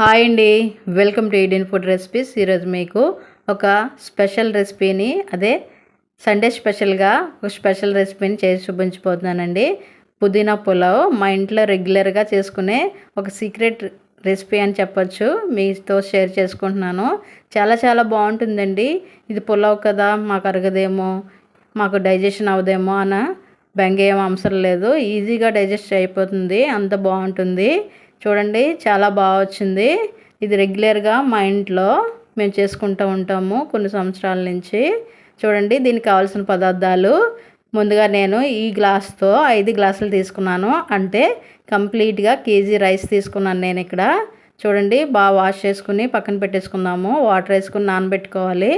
Hi అండి. Welcome to Indian food recipes. ఈరోజు మీకు ఒక స్పెషల్ రెసిపీని అదే సండే స్పెషల్గా ఒక స్పెషల్ రెసిపీని చేసి చూపించిపోతున్నానండి పుదీనా పులావ్ మా ఇంట్లో రెగ్యులర్గా చేసుకునే ఒక సీక్రెట్ రెసిపీ అని చెప్పచ్చు. మీతో షేర్ చేసుకుంటున్నాను. చాలా చాలా బాగుంటుందండి. ఇది పులావ్ కదా మాకు అరగదేమో మాకు డైజెషన్ అవ్వదేమో అన్న బెంగ ఏం అవసరం లేదు. ఈజీగా డైజెస్ట్ అయిపోతుంది. అంత బాగుంటుంది. చూడండి చాలా బాగా వచ్చింది. ఇది రెగ్యులర్గా మా ఇంట్లో మేము చేసుకుంటూ ఉంటాము కొన్ని సంవత్సరాల నుంచి. చూడండి దీనికి కావాల్సిన పదార్థాలు. ముందుగా నేను ఈ గ్లాస్తో ఐదు గ్లాసులు తీసుకున్నాను. అంటే కంప్లీట్గా కేజీ రైస్ తీసుకున్నాను నేను ఇక్కడ. చూడండి బాగా వాష్ చేసుకుని పక్కన పెట్టేసుకుందాము. వాటర్ వేసుకుని నానబెట్టుకోవాలి.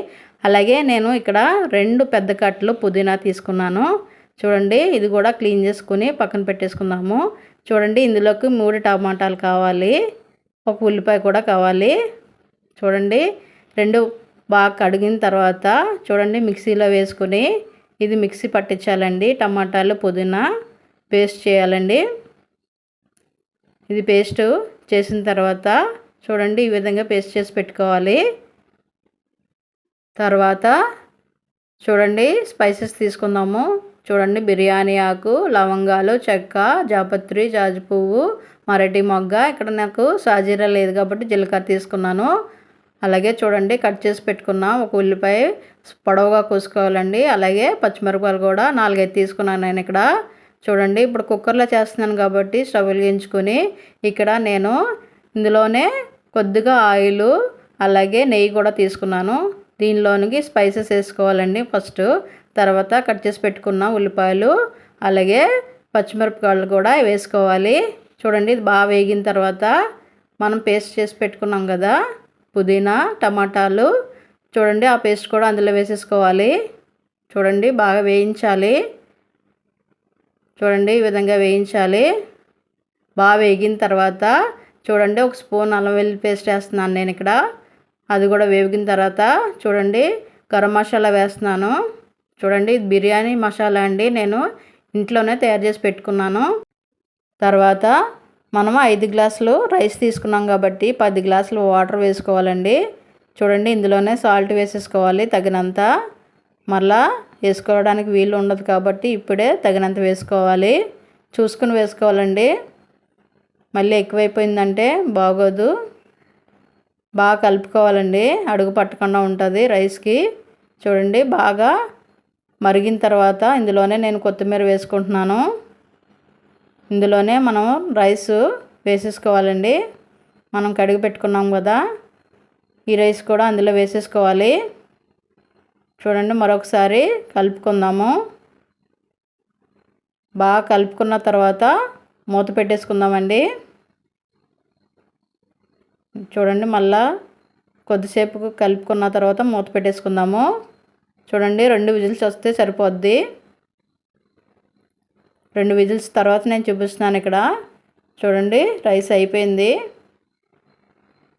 అలాగే నేను ఇక్కడ రెండు పెద్ద కట్టలు పుదీనా తీసుకున్నాను. చూడండి ఇది కూడా క్లీన్ చేసుకుని పక్కన పెట్టేసుకుందాము. చూడండి ఇందులోకి మూడు టమాటాలు కావాలి. ఒక ఉల్లిపాయ కూడా కావాలి. చూడండి రెండు బాగా కడిగిన తర్వాత చూడండి మిక్సీలో వేసుకుని ఇది మిక్సీ పట్టించాలండి. టమాటాలు పుదీనా పేస్ట్ చేయాలండి. ఇది పేస్ట్ చేసిన తర్వాత చూడండి ఈ విధంగా పేస్ట్ చేసి పెట్టుకోవాలి. తర్వాత చూడండి స్పైసెస్ తీసుకుందాము. చూడండి బిర్యానీ ఆకు లవంగాలు చెక్క జాపత్రి జాజి పువ్వు మరటి మొగ్గ. ఇక్కడ నాకు సాజీరా లేదు కాబట్టి జీలకర్ర తీసుకున్నాను. అలాగే చూడండి కట్ చేసి పెట్టుకున్నా ఒక ఉల్లిపాయ పొడవుగా కోసుకోవాలండి. అలాగే పచ్చిమిరపకాయలు కూడా నాలుగైదు తీసుకున్నాను నేను ఇక్కడ. చూడండి ఇప్పుడు కుక్కర్లో చేస్తున్నాను కాబట్టి స్టవ్ వెలిగించుకొని ఇక్కడ నేను ఇందులోనే కొద్దిగా ఆయిల్ అలాగే నెయ్యి కూడా తీసుకున్నాను. దీనిలోనికి స్పైసెస్ వేసుకోవాలండి ఫస్ట్. తర్వాత కట్ చేసి పెట్టుకున్న ఉల్లిపాయలు అలాగే పచ్చిమిరపకాయలు కూడా వేసుకోవాలి. చూడండి ఇది బాగా వేగిన తర్వాత మనం పేస్ట్ చేసి పెట్టుకున్నాం కదా పుదీనా టమాటాలు. చూడండి ఆ పేస్ట్ కూడా అందులో వేసేసుకోవాలి. చూడండి బాగా వేయించాలి. చూడండి ఈ విధంగా వేయించాలి. బాగా వేగిన తర్వాత చూడండి ఒక స్పూన్ అల్లం వెల్లుల్లి పేస్ట్ వేస్తున్నాను నేను ఇక్కడ. అది కూడా వేగిన తర్వాత చూడండి గరం మసాలా వేస్తున్నాను. చూడండి బిర్యానీ మసాలా అండి. నేను ఇంట్లోనే తయారు చేసి పెట్టుకున్నాను. తర్వాత మనం ఐదు గ్లాసులు రైస్ తీసుకున్నాం కాబట్టి పది గ్లాసులు వాటర్ వేసుకోవాలండి. చూడండి ఇందులోనే సాల్ట్ వేసేసుకోవాలి తగినంత. మళ్ళా వేసుకోవడానికి వీలు ఉండదు కాబట్టి ఇప్పుడే తగినంత వేసుకోవాలి. చూసుకుని వేసుకోవాలండి. మళ్ళీ ఎక్కువైపోయిందంటే బాగోదు. బాగా కలుపుకోవాలండి. అడుగు పట్టకుండా ఉంటుంది రైస్కి. చూడండి బాగా మరిగిన తర్వాత ఇందులోనే నేను కొత్తిమీర వేసుకుంటున్నాను. ఇందులోనే మనం రైస్ వేసేసుకోవాలండి. మనం కడిగి పెట్టుకున్నాం కదా ఈ రైస్ కూడా అందులో వేసేసుకోవాలి. చూడండి మరొకసారి కలుపుకుందాము. బాగా కలుపుకున్న తర్వాత మూత పెట్టేసుకుందామండి. చూడండి మళ్ళా కొద్దిసేపు కలుపుకున్న తర్వాత మూత పెట్టేసుకుందాము. చూడండి రెండు విజిల్స్ వస్తే సరిపోద్ది. రెండు విజిల్స్ తర్వాత నేను చూపిస్తున్నాను ఇక్కడ. చూడండి రైస్ అయిపోయింది.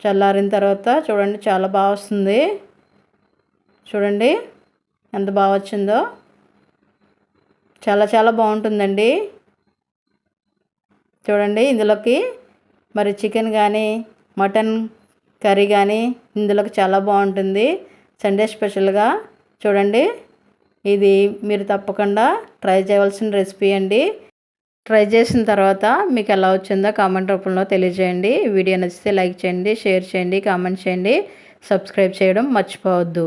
చల్లారిన తర్వాత చూడండి చాలా బాగా వస్తుంది. చూడండి ఎంత బాగా వచ్చిందో. చాలా చాలా బాగుంటుందండి. చూడండి ఇందులోకి మరి చికెన్ కానీ మటన్ కర్రీ కానీ ఇందులోకి చాలా బాగుంటుంది. సండే స్పెషల్గా. చూడండి. ఇది మీరు తప్పకుండా ట్రై చేయవలసిన రెసిపీ అండి. ట్రై చేసిన తర్వాత మీకు ఎలా వచ్చిందో కామెంట్ రూపంలో తెలియజేయండి. వీడియో నచ్చితే లైక్ చేయండి షేర్ చేయండి కామెంట్ చేయండి. సబ్స్క్రైబ్ చేయడం మర్చిపోవద్దు.